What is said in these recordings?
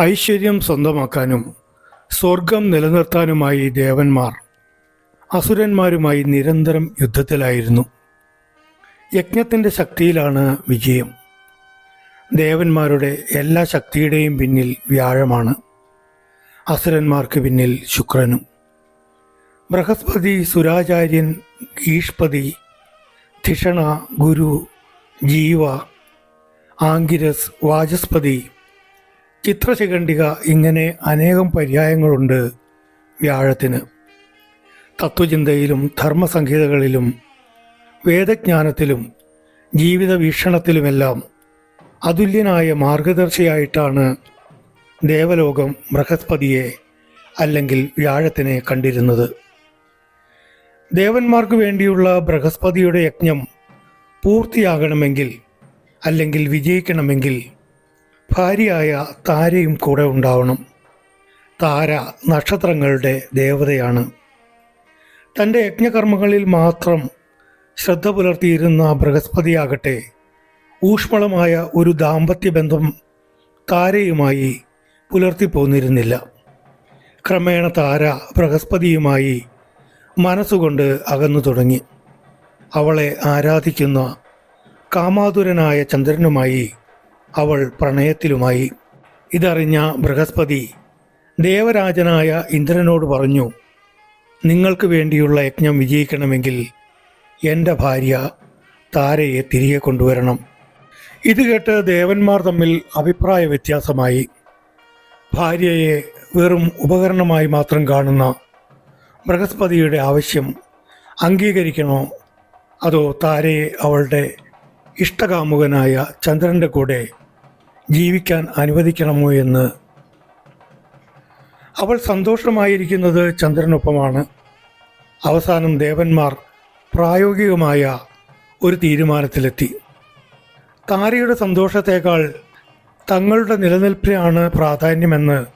ഐശ്വര്യം സ്വന്തമാക്കാനും സ്വർഗം നിലനിർത്താനുമായി ദേവന്മാർ അസുരന്മാരുമായി നിരന്തരം യുദ്ധത്തിലായിരുന്നു. യജ്ഞത്തിന്റെ ശക്തിയിലാണ് വിജയം. ദേവന്മാരുടെ എല്ലാ ശക്തിയുടെയും പിന്നിൽ വ്യാഴമാണ്. അസുരന്മാർക്ക് പിന്നിൽ ശുക്രനും. ബൃഹസ്പതി സുരാചാര്യൻ ഈഷ്പതി ധിഷണ ഗുരു ജീവ ആങ്കിരസ് വാചസ്പതി ചിത്രശിഖണ്ഡിക ഇങ്ങനെ അനേകം പര്യായങ്ങളുണ്ട് വ്യാഴത്തിന്. തത്വചിന്തയിലും ധർമ്മസംഹിതകളിലും വേദജ്ഞാനത്തിലും ജീവിത വീക്ഷണത്തിലുമെല്ലാം അതുല്യനായ മാർഗദർശിയായിട്ടാണ് ദേവലോകം ബൃഹസ്പതിയെ അല്ലെങ്കിൽ വ്യാഴത്തിനെ കണ്ടിരുന്നത്. ദേവന്മാർക്ക് വേണ്ടിയുള്ള ബൃഹസ്പതിയുടെ യജ്ഞം പൂർത്തിയാകണമെങ്കിൽ അല്ലെങ്കിൽ വിജയിക്കണമെങ്കിൽ ഭാര്യയായ താരയും കൂടെ ഉണ്ടാവണം. താര നക്ഷത്രങ്ങളുടെ ദേവതയാണ്. തന്റെ യജ്ഞകർമ്മങ്ങളിൽ മാത്രം ശ്രദ്ധ പുലർത്തിയിരുന്ന ബൃഹസ്പതിയാകട്ടെ ഊഷ്മളമായ ഒരു ദാമ്പത്യ ബന്ധം താരയുമായി പുലർത്തിപ്പോന്നിരുന്നില്ല ക്രമേണ താര ബൃഹസ്പതിയുമായി മനസ്സുകൊണ്ട് അകന്നു തുടങ്ങി. അവളെ ആരാധിക്കുന്ന കാമാതുരനായ ചന്ദ്രനുമായി അവൾ പ്രണയത്തിലുമായി. ഇതറിഞ്ഞ ബൃഹസ്പതി ദേവരാജനായ ഇന്ദ്രനോട് പറഞ്ഞു നിങ്ങൾക്ക് വേണ്ടിയുള്ള യജ്ഞം വിജയിക്കണമെങ്കിൽ എന്റെ ഭാര്യ താരയെ തിരികെ കൊണ്ടുവരണം. ഇത് കേട്ട് ദേവന്മാർ തമ്മിൽ അഭിപ്രായ വ്യത്യാസമായി. ഭാര്യയെ വെറും ഉപകരണമായി മാത്രം കാണുന്ന ബൃഹസ്പതിയുടെ ആവശ്യം അംഗീകരിക്കണോ? അതോ താരയെ അവളുടെ ഇഷ്ടകാമുകനായ ചന്ദ്രന്റെ കൂടെ ജീവിക്കാൻ അനുവദിക്കണമോ എന്ന്. അവൾ സന്തോഷമായിരിക്കുന്നത് ചന്ദ്രനൊപ്പമാണ്. അവസാനം ദേവന്മാർ പ്രായോഗികമായ ഒരു തീരുമാനത്തിലെത്തി. താരയുടെ സന്തോഷത്തേക്കാൾ തങ്ങളുടെ നിലനിൽപ്പിനാണ് പ്രാധാന്യമെന്ന്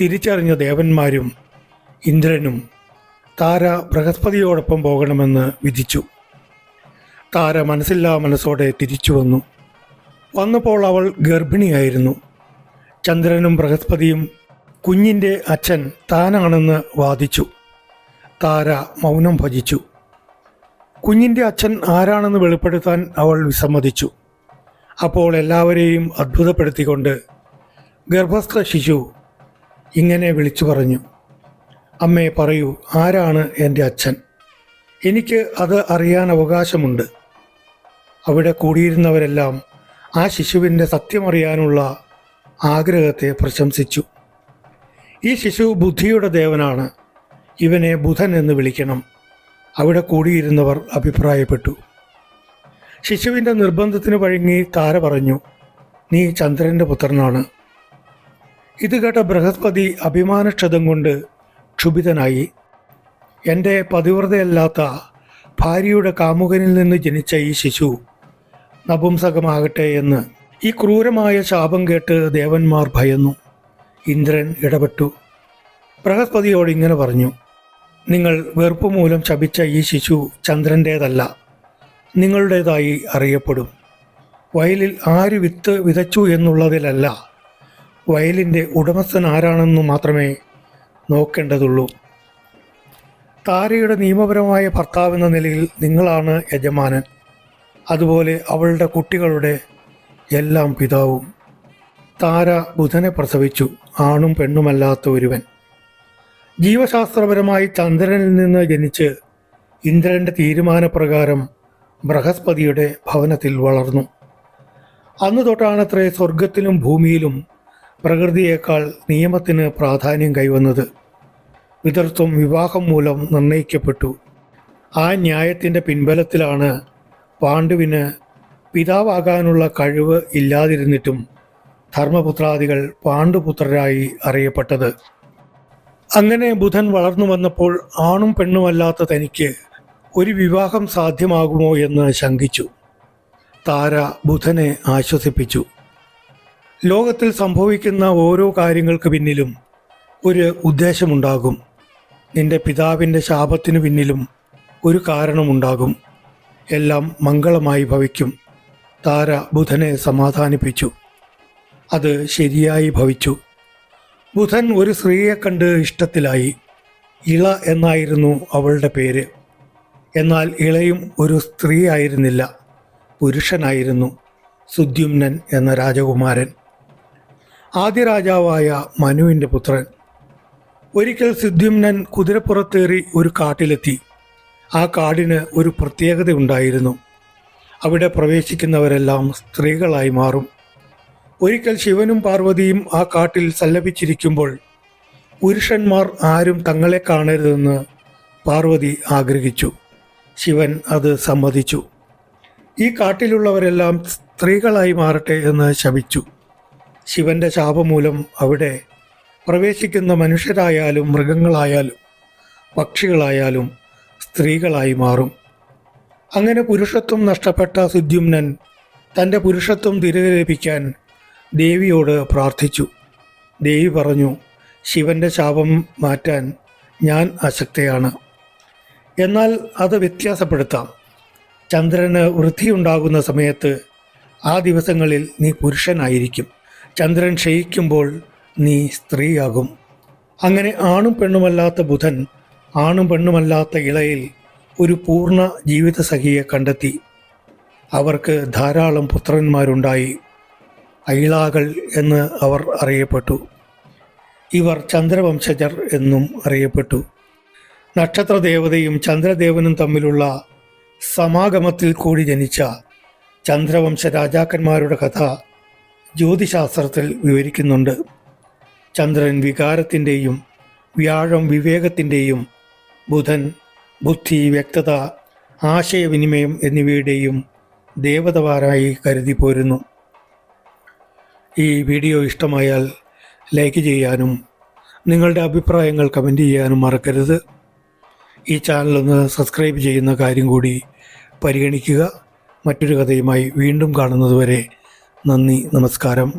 തിരിച്ചറിഞ്ഞ ദേവന്മാരും ഇന്ദ്രനും താര ബൃഹസ്പതിയോടൊപ്പം പോകണമെന്ന് വിധിച്ചു. താര മനസ്സില്ലാ മനസ്സോടെ തിരിച്ചു വന്നു. വന്നപ്പോൾ അവൾ ഗർഭിണിയായിരുന്നു. ചന്ദ്രനും ബൃഹസ്പതിയും കുഞ്ഞിന്റെ അച്ഛൻ താനാണെന്ന് വാദിച്ചു. താര മൗനം ഭജിച്ചു. കുഞ്ഞിന്റെ അച്ഛൻ ആരാണെന്ന് വെളിപ്പെടുത്താൻ അവൾ വിസമ്മതിച്ചു. അപ്പോൾ എല്ലാവരെയും അത്ഭുതപ്പെടുത്തിക്കൊണ്ട് ഗർഭസ്ഥ ശിശു ഇങ്ങനെ വിളിച്ചു പറഞ്ഞു. അമ്മേ പറയൂ ആരാണ് എന്റെ അച്ഛൻ? എനിക്ക് അത് അറിയാൻ അവകാശമുണ്ട്. അവിടെ കൂടിയിരുന്നവരെല്ലാം ആ ശിശുവിന്റെ സത്യമറിയാനുള്ള ആഗ്രഹത്തെ പ്രശംസിച്ചു. ഈ ശിശു ബുദ്ധിയുടെ ദേവനാണ്. ഇവനെ ബുധൻ എന്ന് വിളിക്കണം. അവിടെ കൂടിയിരുന്നവർ അഭിപ്രായപ്പെട്ടു. ശിശുവിന്റെ നിർബന്ധത്തിന് വഴങ്ങി താര പറഞ്ഞു നീ ചന്ദ്രന്റെ പുത്രനാണ്. ഇത് കേട്ട ബൃഹസ്പതി അഭിമാനക്ഷതം കൊണ്ട് ക്ഷുഭിതനായി. എന്റെ പതിവ്രതയല്ലാത്ത ഭാര്യയുടെ കാമുകനിൽ നിന്ന് ജനിച്ച ഈ ശിശു നപുംസകമാകട്ടെ എന്ന് ഈ ക്രൂരമായ ശാപം കേട്ട് ദേവന്മാർ ഭയന്നു. ഇന്ദ്രൻ ഇടപെട്ടു. ബൃഹസ്പതിയോട് ഇങ്ങനെ പറഞ്ഞു നിങ്ങൾ വെറുപ്പ് മൂലം ശപിച്ച ഈ ശിശു ചന്ദ്രന്റേതല്ല നിങ്ങളുടേതായി അറിയപ്പെടും. വയലിൽ ആര് വിത്ത് വിതച്ചു എന്നുള്ളതിലല്ല വയലിന്റെ ഉടമസ്ഥൻ ആരാണെന്ന് മാത്രമേ നോക്കേണ്ടതുള്ളൂ. താരയുടെ നിയമപരമായ ഭർത്താവെന്ന നിലയിൽ നിങ്ങളാണ് യജമാനൻ. അതുപോലെ അവളുടെ കുട്ടികളുടെ എല്ലാം പിതാവും. താര ബുധനെ പ്രസവിച്ചു. ആണും പെണ്ണുമല്ലാത്ത ഒരുവൻ. ജീവശാസ്ത്രപരമായി ചന്ദ്രനിൽ നിന്ന് ജനിച്ച് ഇന്ദ്രന്റെ തീരുമാനപ്രകാരം ബൃഹസ്പതിയുടെ ഭവനത്തിൽ വളർന്നു. അന്നു തൊട്ടാണത്രേ സ്വർഗത്തിലും ഭൂമിയിലും പ്രകൃതിയേക്കാൾ നിയമത്തിന് പ്രാധാന്യം കൈവന്നത്. പിതൃത്വം വിവാഹം മൂലം നിർണയിക്കപ്പെട്ടു. ആ ന്യായത്തിന്റെ പിൻബലത്തിലാണ് പാണ്ഡുവിന് പിതാവാകാനുള്ള കഴിവ് ഇല്ലാതിരുന്നിട്ടും ധർമ്മപുത്രാദികൾ പാണ്ഡുപുത്രരായി അറിയപ്പെട്ടത്. അങ്ങനെ ബുധൻ വളർന്നു വന്നപ്പോൾ ആണും പെണ്ണുമല്ലാത്ത തനിക്ക് ഒരു വിവാഹം സാധ്യമാകുമോ എന്ന് ശങ്കിച്ചു. താര ബുധനെ ആശ്വസിപ്പിച്ചു. ലോകത്തിൽ സംഭവിക്കുന്ന ഓരോ കാര്യങ്ങൾക്ക് പിന്നിലും ഒരു ഉദ്ദേശമുണ്ടാകും. നിന്റെ പിതാവിന്റെ ശാപത്തിനു പിന്നിലും ഒരു കാരണമുണ്ടാകും. എല്ലാം മംഗളമായി ഭവിക്കും. താര ബുധനെ സമാധാനിപ്പിച്ചു. അത് ശരിയായി ഭവിച്ചു. ബുധൻ ഒരു സ്ത്രീയെ കണ്ട് ഇഷ്ടത്തിലായി. ഇള എന്നായിരുന്നു അവളുടെ പേര്. എന്നാൽ ഇളയും ഒരു സ്ത്രീ ആയിരുന്നില്ല പുരുഷനായിരുന്നു. സുദ്യുമ്നൻ എന്ന രാജകുമാരൻ. ആദ്യ രാജാവായ മനുവിന്റെ പുത്രൻ. ഒരിക്കൽ സുദ്യുമ്നൻ കുതിരപ്പുറത്തേറി ഒരു കാട്ടിലെത്തി. ആ കാടിന് ഒരു പ്രത്യേകത ഉണ്ടായിരുന്നു. അവിടെ പ്രവേശിക്കുന്നവരെല്ലാം സ്ത്രീകളായി മാറും. ഒരിക്കൽ ശിവനും പാർവതിയും ആ കാട്ടിൽ സല്ലപിച്ചിരിക്കുമ്പോൾ പുരുഷന്മാർ ആരും തങ്ങളെ കാണരുതെന്ന് പാർവതി ആഗ്രഹിച്ചു. ശിവൻ അത് സമ്മതിച്ചു. ഈ കാട്ടിലുള്ളവരെല്ലാം സ്ത്രീകളായി മാറട്ടെ എന്ന് ശപിച്ചു. ശിവന്റെ ശാപമൂലം അവിടെ പ്രവേശിക്കുന്ന മനുഷ്യരായാലും മൃഗങ്ങളായാലും പക്ഷികളായാലും സ്ത്രീകളായി മാറും. അങ്ങനെ പുരുഷത്വം നഷ്ടപ്പെട്ട സുദ്യുമ്നൻ തന്റെ പുരുഷത്വം തിരികെ ലഭിക്കാൻ ദേവിയോട് പ്രാർത്ഥിച്ചു. ദേവി പറഞ്ഞു ശിവന്റെ ശാപം മാറ്റാൻ ഞാൻ അശക്തയാണ് എന്നാൽ അത് വ്യത്യാസപ്പെടുത്താം. ചന്ദ്രന് വൃദ്ധിയുണ്ടാകുന്ന സമയത്ത് ആ ദിവസങ്ങളിൽ നീ പുരുഷനായിരിക്കും. ചന്ദ്രൻ ക്ഷയിക്കുമ്പോൾ നീ സ്ത്രീയാകും. അങ്ങനെ ആണും പെണ്ണുമല്ലാത്ത ബുധൻ ആണും പെണ്ണുമല്ലാത്ത ഇളയിൽ ഒരു പൂർണ ജീവിത സഖിയെ കണ്ടെത്തി. അവർക്ക് ധാരാളം പുത്രന്മാരുണ്ടായി. ഐളാകൾ എന്ന് അവർ അറിയപ്പെട്ടു. ഇവർ ചന്ദ്രവംശജർ എന്നും അറിയപ്പെട്ടു. നക്ഷത്രദേവതയും ചന്ദ്രദേവനും തമ്മിലുള്ള സമാഗമത്തിൽ കൂടി ജനിച്ച ചന്ദ്രവംശ രാജാക്കന്മാരുടെ കഥ ജ്യോതിശാസ്ത്രത്തിൽ വിവരിക്കുന്നുണ്ട്. ചന്ദ്രൻ വികാരത്തിന്റെയും വ്യാഴം വിവേകത്തിന്റെയും ബുധൻ ബുദ്ധി വ്യക്തത ആശയവിനിമയം എന്നിവയുടെയും ദേവതവാരായി കരുതി പോരുന്നു. ഈ വീഡിയോ ഇഷ്ടമായാൽ ലൈക്ക് ചെയ്യാനും നിങ്ങളുടെ അഭിപ്രായങ്ങൾ കമന്റ് ചെയ്യാനും മറക്കരുത്. ഈ ചാനലൊന്ന് സബ്സ്ക്രൈബ് ചെയ്യുന്ന കാര്യം കൂടി പരിഗണിക്കുക. മറ്റൊരു കഥയുമായി വീണ്ടും കാണുന്നതുവരെ നന്ദി നമസ്കാരം.